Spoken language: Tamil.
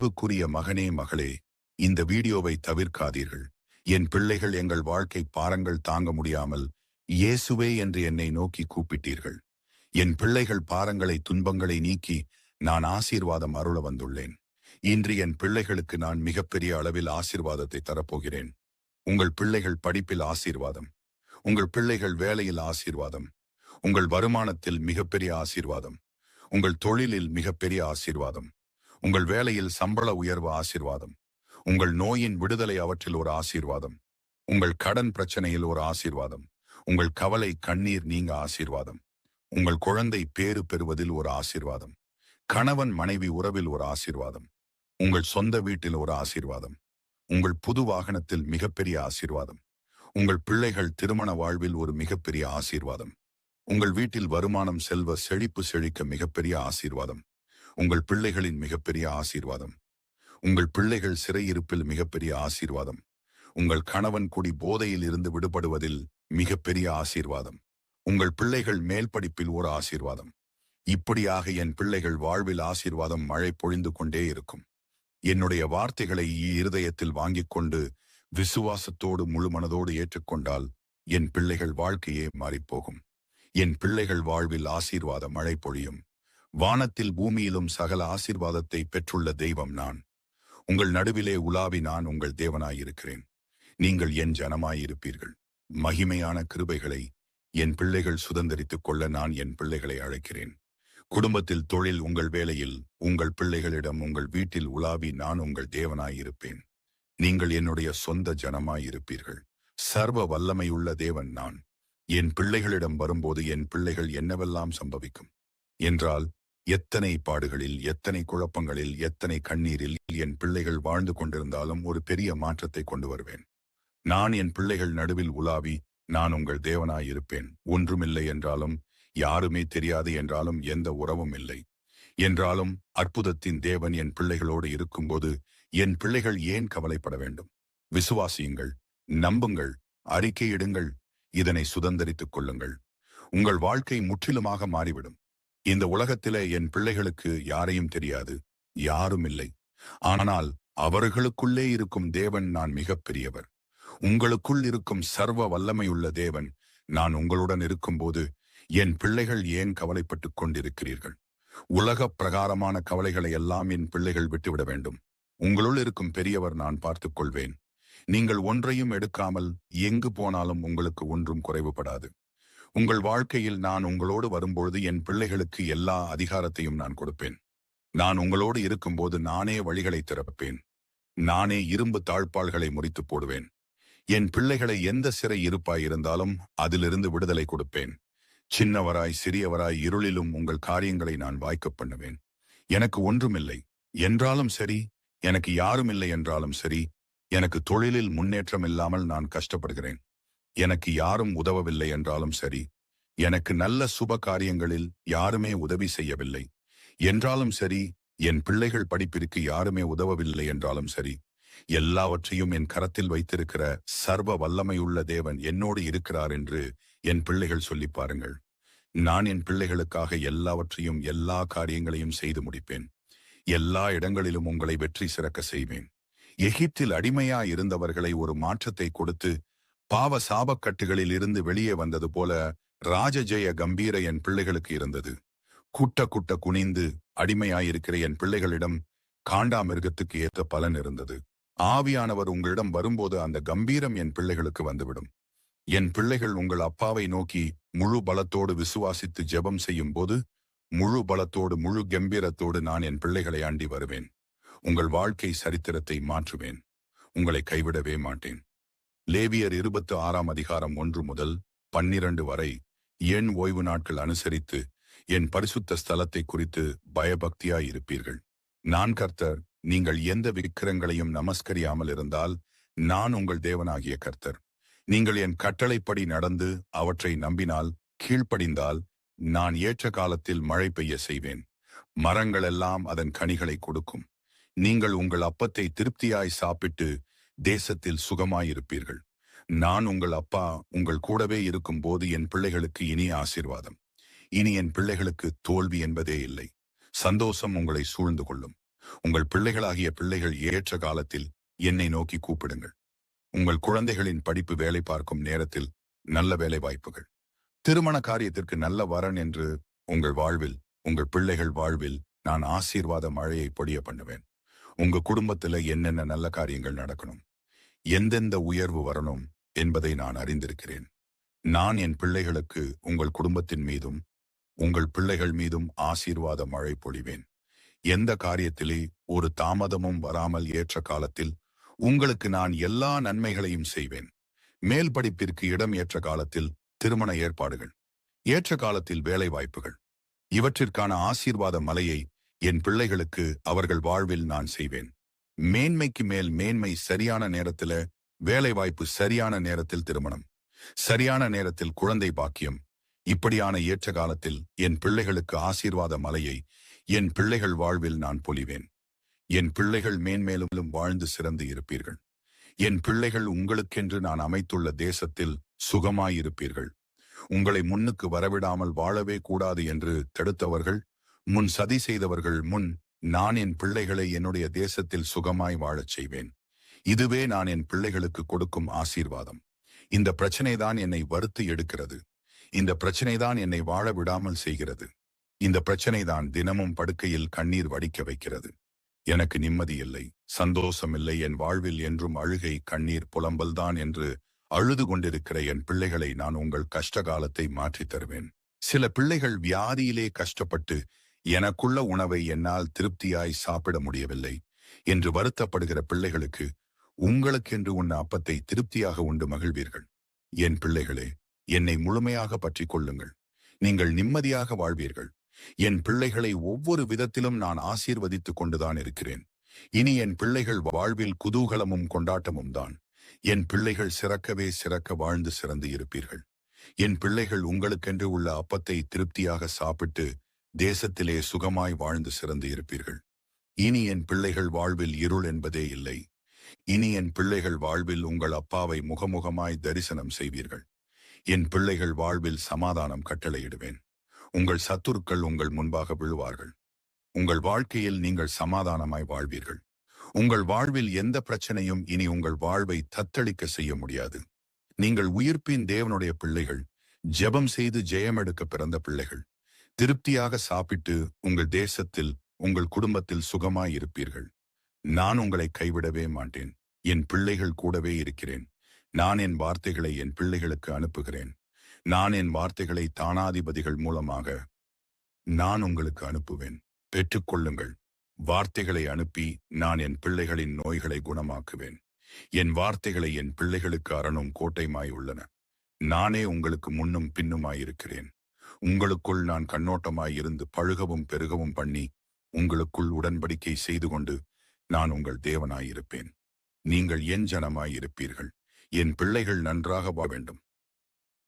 அன்புக்குரிய மகனே மகளே இந்த வீடியோவை தவிர்க்காதீர்கள். என் பிள்ளைகள் எங்கள் வாழ்க்கை பாரங்கள் தாங்க முடியாமல் இயேசுவே என்று என்னை நோக்கி கூப்பிட்டீர்கள். என் பிள்ளைகள் பாரங்களை துன்பங்களை நீக்கி நான் ஆசீர்வாதம் அருள வந்துள்ளேன். இன்று என் பிள்ளைகளுக்கு நான் மிகப்பெரிய அளவில் ஆசீர்வாதத்தை தரப்போகிறேன். உங்கள் பிள்ளைகள் படிப்பில் ஆசீர்வாதம். உங்கள் பிள்ளைகள் வேலையில் ஆசீர்வாதம். உங்கள் வருமானத்தில் மிகப்பெரிய ஆசீர்வாதம். உங்கள் தொழிலில் மிகப்பெரிய ஆசீர்வாதம். உங்கள் வேலையில் சம்பள உயர்வு ஆசீர்வாதம். உங்கள் நோயின் விடுதலை அவற்றில் ஒரு ஆசீர்வாதம். உங்கள் கடன் பிரச்சனையில் ஒரு ஆசீர்வாதம். உங்கள் கவலை கண்ணீர் நீங்க ஆசீர்வாதம். உங்கள் குழந்தை பேறு பெறுவதில் ஒரு ஆசீர்வாதம். கணவன் மனைவி உறவில் ஒரு ஆசீர்வாதம். உங்கள் சொந்த வீட்டில் ஒரு ஆசீர்வாதம். உங்கள் புது வாகனத்தில் மிகப்பெரிய ஆசீர்வாதம். உங்கள் பிள்ளைகள் திருமண வாழ்வில் ஒரு மிகப்பெரிய ஆசீர்வாதம். உங்கள் வீட்டில் வருமானம் செல்வ செழிப்பு செழிக்க மிகப்பெரிய ஆசீர்வாதம். உங்கள் பிள்ளைகளின் மிகப்பெரிய ஆசீர்வாதம். உங்கள் பிள்ளைகள் சிறையிருப்பில் மிகப்பெரிய ஆசீர்வாதம். உங்கள் கணவன் குடி போதையில் இருந்து விடுபடுவதில் மிகப்பெரிய ஆசீர்வாதம். உங்கள் பிள்ளைகள் மேல் படிப்பில் ஒரு ஆசீர்வாதம். இப்படியாக என் பிள்ளைகள் வாழ்வில் ஆசீர்வாதம் மழை பொழிந்து கொண்டே இருக்கும். என்னுடைய வார்த்தைகளை இருதயத்தில் வாங்கிக் கொண்டு விசுவாசத்தோடு முழு மனதோடு ஏற்றுக்கொண்டால் என் பிள்ளைகள் வாழ்க்கையே மாறிப்போகும். என் பிள்ளைகள் வாழ்வில் ஆசீர்வாத மழை பொழியும். வானத்தில் பூமியிலும் சகல ஆசீர்வாதத்தை பெற்றுள்ள தெய்வம் நான். உங்கள் நடுவிலே உலாவி நான் உங்கள் தேவனாயிருக்கிறேன். நீங்கள் என் ஜனமாயிருப்பீர்கள். மகிமையான கிருபைகளை என் பிள்ளைகள் சுதந்திரித்துக் கொள்ள நான் என் பிள்ளைகளை அழைக்கிறேன். குடும்பத்தில் தொழில் உங்கள் வேலையில் உங்கள் பிள்ளைகளிடம் உங்கள் வீட்டில் உலாவி நான் உங்கள் தேவனாயிருப்பேன். நீங்கள் என்னுடைய சொந்த ஜனமாயிருப்பீர்கள். சர்வ வல்லமையுள்ள தேவன் நான். என் பிள்ளைகளிடம் வரும்போது என் பிள்ளைகள் என்னவெல்லாம் சம்பவிக்கும்? என்றால் எத்தனை பாடுகளில் எத்தனை குழப்பங்களில் எத்தனை கண்ணீரில் என் பிள்ளைகள் வாழ்ந்து கொண்டிருந்தாலும் ஒரு பெரிய மாற்றத்தை கொண்டு வருவேன். நான் என் பிள்ளைகள் நடுவில் உலாவி நான் உங்கள் தேவனாயிருப்பேன். ஒன்றுமில்லை என்றாலும் யாருமே தெரியாது என்றாலும் எந்த உறவும் இல்லை. என்றாலும் அற்புதத்தின் தேவன் என் பிள்ளைகளோடு இருக்கும்போது என் பிள்ளைகள் ஏன் கவலைப்பட வேண்டும்? விசுவாசியுங்கள் நம்புங்கள் அறிக்கையிடுங்கள். இதனை சுதந்திரித்துக் கொள்ளுங்கள். உங்கள் வாழ்க்கை முற்றிலுமாக மாறிவிடும். இந்த உலகத்திலே என் பிள்ளைகளுக்கு யாரையும் தெரியாது யாரும் இல்லை. ஆனால் அவர்களுக்குள்ளே இருக்கும் தேவன் நான் மிகப் பெரியவர். உங்களுக்குள் இருக்கும் சர்வ வல்லமையுள்ள தேவன் நான் உங்களுடன் இருக்கும்போது என் பிள்ளைகள் ஏன் கவலைப்பட்டுக் கொண்டிருக்கிறீர்கள்? உலக பிரகாரமான கவலைகளை எல்லாம் என் பிள்ளைகள் விட்டுவிட வேண்டும். உங்களுள் இருக்கும் பெரியவர் நான் பார்த்துக் கொள்வேன். நீங்கள் ஒன்றையும் எடுக்காமல் எங்கு போனாலும் உங்களுக்கு ஒன்றும் குறைவுபடாது. உங்கள் வாழ்க்கையில் நான் உங்களோடு வரும்பொழுது என் பிள்ளைகளுக்கு எல்லா அதிகாரத்தையும் நான் கொடுப்பேன். நான் உங்களோடு இருக்கும்போது நானே வழிகளை திறப்பேன். நானே இரும்பு தாழ்பாள்களை முறித்து போடுவேன். என் பிள்ளைகளை எந்த சிறை இருப்பாய் இருந்தாலும் அதிலிருந்து விடுதலை கொடுப்பேன். சின்னவராய் சிறியவராய் இருளிலும் உங்கள் காரியங்களை நான் வாய்க்க பண்ணுவேன். எனக்கு ஒன்றுமில்லை. என்றாலும் சரி எனக்கு யாரும் இல்லை என்றாலும் சரி எனக்கு தொழிலில் முன்னேற்றம் இல்லாமல் நான் கஷ்டப்படுகிறேன். எனக்கு யாரும் உதவவில்லை என்றாலும் சரி எனக்கு நல்ல சுப காரியங்களில் யாருமே உதவி செய்யவில்லை. என்றாலும் சரி என் பிள்ளைகள் படிப்பிற்கு யாருமே உதவவில்லை என்றாலும் சரி எல்லாவற்றையும் என் கரத்தில் வைத்திருக்கிற சர்வ வல்லமையுள்ள தேவன் என்னோடு இருக்கிறார் என்று என் பிள்ளைகள் சொல்லி பாருங்கள். நான் என் பிள்ளைகளுக்காக எல்லாவற்றையும் எல்லா காரியங்களையும் செய்து முடிப்பேன். எல்லா இடங்களிலும் உங்களை வெற்றி சிறக்க செய்வேன். எகிப்தில் அடிமையா இருந்தவர்களை ஒரு மாற்றத்தை கொடுத்து பாவ சாபக்கட்டுகளில் இருந்து வெளியே வந்தது போல ராஜஜெய கம்பீர என் பிள்ளைகளுக்கு இருந்தது. குட்ட குட்ட குனிந்து அடிமையாயிருக்கிற என் பிள்ளைகளிடம் காண்டாமிருகத்துக்கு ஏற்ற பலன் இருந்தது. ஆவியானவர் உங்களிடம் வரும்போது அந்த கம்பீரம் என் பிள்ளைகளுக்கு வந்துவிடும். என் பிள்ளைகள் உங்கள் அப்பாவை நோக்கி முழு பலத்தோடு விசுவாசித்து ஜெபம் செய்யும் போது முழு பலத்தோடு முழு கம்பீரத்தோடு நான் என் பிள்ளைகளை ஆண்டி வருவேன். உங்கள் வாழ்க்கை சரித்திரத்தை மாற்றுவேன். உங்களை கைவிடவே மாட்டேன். லேவியர் இருபத்து ஆறாம் அதிகாரம் ஒன்று முதல் பன்னிரண்டு வரை என் ஓய்வு நாட்கள் அனுசரித்து என் பரிசுத்த ஸ்தலத்தை குறித்து பயபக்தியாய் இருப்பீர்கள் நான் கர்த்தர் நீங்கள் எந்த விக்கிரங்களையும் நமஸ்கரியாமல் இருந்தால் நான் உங்கள் தேவனாகிய கர்த்தர். நீங்கள் என் கட்டளைப்படி நடந்து அவற்றை நம்பினால் கீழ்ப்படிந்தால் நான் ஏற்ற காலத்தில் மழை பெய்ய செய்வேன். மரங்களெல்லாம் அதன் கனிகளை கொடுக்கும். நீங்கள் உங்கள் அப்பத்தை திருப்தியாய் சாப்பிட்டு தேசத்தில் சுகமாயிருப்பீர்கள். நான் உங்கள் அப்பா உங்கள் கூடவே இருக்கும் போது என் பிள்ளைகளுக்கு இனி ஆசீர்வாதம். இனி என் பிள்ளைகளுக்கு தோல்வி என்பதே இல்லை. சந்தோஷம் உங்களை சூழ்ந்து கொள்ளும். உங்கள் பிள்ளைகளாகிய பிள்ளைகள் ஏற்ற காலத்தில் என்னை நோக்கி கூப்பிடுங்கள். உங்கள் குழந்தைகளின் படிப்பு வேலை பார்க்கும் நேரத்தில் நல்ல வேலை வாய்ப்புகள். திருமண காரியத்திற்கு நல்ல வரன் என்று உங்கள் வாழ்வில் உங்கள் பிள்ளைகள் வாழ்வில் நான் ஆசீர்வாத மழையை பொடிய பண்ணுவேன். உங்க குடும்பத்துல என்னென்ன நல்ல காரியங்கள் நடக்கணும்? எந்தெந்த உயர்வு வரணும் என்பதை நான் அறிந்திருக்கிறேன். நான் என் பிள்ளைகளுக்கு உங்கள் குடும்பத்தின் மீதும் உங்கள் பிள்ளைகள் மீதும் ஆசீர்வாத மழை பொழிவேன். எந்த காரியத்திலே ஒரு தாமதமும் வராமல் ஏற்ற காலத்தில் உங்களுக்கு நான் எல்லா நன்மைகளையும் செய்வேன். மேல் படிப்பிற்கு இடம் ஏற்ற காலத்தில் திருமண ஏற்பாடுகள் ஏற்ற காலத்தில் வேலை வாய்ப்புகள் இவற்றிற்கான ஆசீர்வாத மலையை என் பிள்ளைகளுக்கு அவர்கள் வாழ்வில் நான் செய்வேன். மேன்மைக்கு மேல் மேன்மை சரியான நேரத்தில் வேலை வாய்ப்பு சரியான நேரத்தில் திருமணம் சரியான நேரத்தில் குழந்தை பாக்கியம் இப்படியான ஏற்ற காலத்தில் என் பிள்ளைகளுக்கு ஆசீர்வாத மலையை என் பிள்ளைகள் வாழ்வில் நான் பொலிவேன் என் பிள்ளைகள் மேன்மேலும் வாழ்ந்து சிறந்து இருப்பீர்கள். என் பிள்ளைகள் உங்களுக்கென்று நான் அமைத்துள்ள தேசத்தில் சுகமாயிருப்பீர்கள். உங்களை முன்னுக்கு வரவிடாமல் வாழவே கூடாது என்று தடுத்தவர்கள் முன் சதி செய்தவர்கள் முன் நான் என் பிள்ளைகளை என்னுடைய தேசத்தில் சுகமாய் வாழச் செய்வேன். இதுவே நான் என் பிள்ளைகளுக்கு கொடுக்கும் ஆசீர்வாதம். இந்த பிரச்சனைதான் என்னை வருத்து எடுக்கிறது. இந்த பிரச்சனைதான் என்னை வாழ விடாமல் செய்கிறது. இந்த பிரச்சனைதான் தினமும் படுக்கையில் கண்ணீர் வடிக்க வைக்கிறது. எனக்கு நிம்மதி இல்லை சந்தோஷம் இல்லை என் வாழ்வில் என்றும் அழுகை கண்ணீர் புலம்பல்தான் என்று அழுது கொண்டிருக்கிற என் பிள்ளைகளை நான் உங்கள் கஷ்ட காலத்தை மாற்றித் தருவேன். சில பிள்ளைகள் வியாதியிலே கஷ்டப்பட்டு எனக்குள்ள உணவை என்னால் திருப்தியாய் சாப்பிட முடியவில்லை என்று வருத்தப்படுகிற பிள்ளைகளுக்கு உங்களுக்கென்று உண்ண அப்பத்தை திருப்தியாக உண்டு மகிழ்வீர்கள். என் பிள்ளைகளே என்னை முழுமையாக பற்றி கொள்ளுங்கள். நீங்கள் நிம்மதியாக வாழ்வீர்கள். என் பிள்ளைகளை ஒவ்வொரு விதத்திலும் நான் ஆசீர்வதித்துக் கொண்டுதான் இருக்கிறேன். இனி என் பிள்ளைகள் வாழ்வில் குதூகலமும் கொண்டாட்டமும் தான். என் பிள்ளைகள் சிறக்கவே சிறக்க வாழ்ந்து சிறந்து இருப்பீர்கள். என் பிள்ளைகள் உங்களுக்கென்று உள்ள அப்பத்தை திருப்தியாக சாப்பிட்டு தேசத்திலே சுகமாய் வாழ்ந்து சிறந்து இருப்பீர்கள். இனி என் பிள்ளைகள் வாழ்வில் இருள் என்பதே இல்லை. இனி என் பிள்ளைகள் வாழ்வில் உங்கள் அப்பாவை முகமுகமாய் தரிசனம் செய்வீர்கள். என் பிள்ளைகள் வாழ்வில் சமாதானம் கட்டளையிடுவேன். உங்கள் சத்துருக்கள் உங்கள் முன்பாக விழுவார்கள். உங்கள் வாழ்க்கையில் நீங்கள் சமாதானமாய் வாழ்வீர்கள். உங்கள் வாழ்வில் எந்த பிரச்சனையும் இனி உங்கள் வாழ்வை தத்தளிக்க செய்ய முடியாது. நீங்கள் உயிர்ப்பின் தேவனுடைய பிள்ளைகள் ஜெபம் செய்து ஜெயமெடுக்க பிறந்த பிள்ளைகள். திருப்தியாக சாப்பிட்டு உங்கள் தேசத்தில் உங்கள் குடும்பத்தில் சுகமாயிருப்பீர்கள் நான் உங்களை கைவிடவே மாட்டேன். என் பிள்ளைகள் கூடவே இருக்கிறேன். நான் என் வார்த்தைகளை என் பிள்ளைகளுக்கு அனுப்புகிறேன். நான் என் வார்த்தைகளை தானாதிபதிகள் மூலமாக நான் உங்களுக்கு அனுப்புவேன். பெற்றுக்கொள்ளுங்கள் வார்த்தைகளை அனுப்பி நான் என் பிள்ளைகளின் நோய்களை குணமாக்குவேன். என் வார்த்தைகளை என் பிள்ளைகளுக்கு அரணும் கோட்டைமாய் உள்ளன. நானே உங்களுக்கு முன்னும் பின்னுமாயிருக்கிறேன் உங்களுக்குள் நான் கண்ணோட்டமாய் இருந்து பழுகவும் பெருகவும் பண்ணி உங்களுக்குள் உடன்படிக்கை செய்து கொண்டு நான் உங்கள் தேவனாயிருப்பேன். நீங்கள் என் ஜனமாயிருப்பீர்கள். என் பிள்ளைகள் நன்றாக வா வேண்டும்.